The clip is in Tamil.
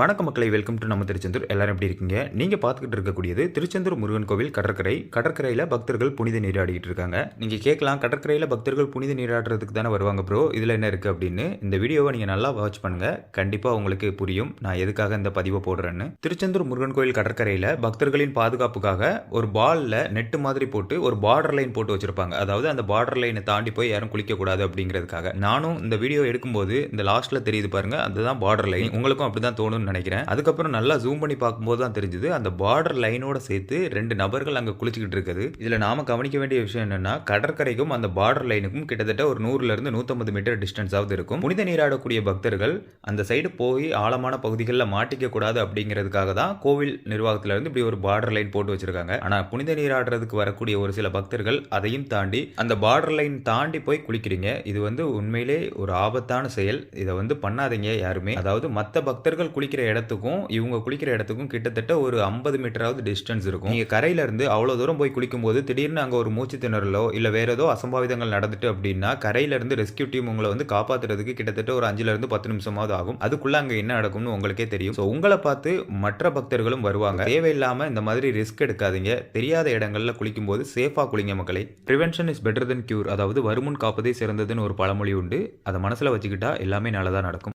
வணக்க மக்களை வெல்கம் டு நம்ம திருச்செந்தூர். எல்லாரும் எப்படி இருக்கீங்க? நீங்கள் பார்த்துக்கிட்டு இருக்கக்கூடியது திருச்செந்தூர் முருகன் கோவில் கடற்கரை. கடற்கரையில் பக்தர்கள் புனித நீராடிக்கிட்டு இருக்காங்க. நீங்கள் கேட்கலாம் கடற்கரையில் பக்தர்கள் புனித நீராடுறதுக்கு தானே வருவாங்க ப்ரோ இதில் என்ன இருக்குது அப்படின்னு இந்த வீடியோவை நீங்கள் நல்லா வாட்ச் பண்ணுங்கள் கண்டிப்பாக உங்களுக்கு புரியும். நான் எதுக்காக இந்த பதிவை போடுறேன்னு. திருச்செந்தூர் முருகன் கோவில் கடற்கரையில் பக்தர்களின் பாதுகாப்புக்காக ஒரு பால்ல நெட்டு மாதிரி போட்டு ஒரு பார்டர் லைன் போட்டு வச்சுருப்பாங்க. அதாவது அந்த பார்டர் லைனை தாண்டி போய் யாரும் குளிக்கக்கூடாது அப்படிங்கிறதுக்காக. நானும் இந்த வீடியோ எடுக்கும்போது இந்த லாஸ்ட்டில் தெரியுது பாருங்கள் அதுதான் பார்டர் லைன் உங்களுக்கும் அப்படி தான் தோணும் நினைக்கிறேன். அதுக்கப்புறம் நல்லா ஜூம் பண்ணி பார்க்கும்போது தான் தெரிஞ்சுது அந்த பார்டர் லைனோட சேர்த்து ரெண்டு நபர்கள் அங்கே குளிச்சுக்கிட்டு இருக்குது. இதில் நாம கவனிக்க வேண்டிய விஷயம் என்னன்னா கடற்கரைக்கும் அந்த பார்டர் லைனுக்கும் கிட்டத்தட்ட ஒரு நூறுல இருந்து நூற்றம்பது மீட்டர் டிஸ்டன்ஸாவது இருக்கும். புனித நீராடக்கூடிய பக்தர்கள் அந்த சைடு போய் ஆழமான பகுதிகளில் மாட்டிக்க கூடாது அப்படிங்கிறதுக்காக தான் கோவில் நிர்வாகத்துல இருந்து இப்படி ஒரு பார்டர் லைன் போட்டு வச்சிருக்காங்க. ஆனால் புனித நீராடுறதுக்கு வரக்கூடிய ஒரு சில பக்தர்கள் அதையும் தாண்டி அந்த பார்டர் லைன் தாண்டி போய் குளிக்கிறீங்க. இது வந்து உண்மையிலே ஒரு ஆபத்தான செயல். இதை வந்து பண்ணாதீங்க யாருமே. அதாவது மற்ற பக்தர்கள் குளிக்கிற இடத்துக்கும் இவங்க குளிக்கிற இடத்துக்கும் கிட்டத்தட்ட ஒரு ஐம்பது மீட்டராவது டிஸ்டன்ஸ் இருக்கும். நீங்க கரையில இருந்து அவ்வளவு தூரம் போய் குளிக்கும் போது திடீர்னு அங்க ஒரு மூச்சு திணறலோ இல்ல வேற ஏதோ அசம்பாவிதங்கள் நடந்துட்டு அப்படின்னா கரையில இருந்து ரெஸ்கியூ டீம் உங்களை வந்து காப்பாத்துறதுக்கு கிட்டத்தட்ட ஒரு அஞ்சுல இருந்து பத்து நிமிஷமாவது ஆகும். அதுக்குள்ள அங்க என்ன நடக்கும்னு உங்களுக்கே தெரியும். ஸோ உங்களை பார்த்து மற்ற பக்தர்களும் வருவாங்க. தேவையில்லாம இந்த மாதிரி ரிஸ்க் எடுக்காதீங்க. தெரியாத இடங்கள்ல குளிக்கும் போது சேஃபா குளிங்க மக்களை. Prevention is better then cure அதாவது வருமுன் காப்பதே சிறந்ததுன்னு ஒரு பழமொழி உண்டு. அதை மனசுல வச்சுக்கிட்டா எல்லாமே நல்லதா நடக்கும்.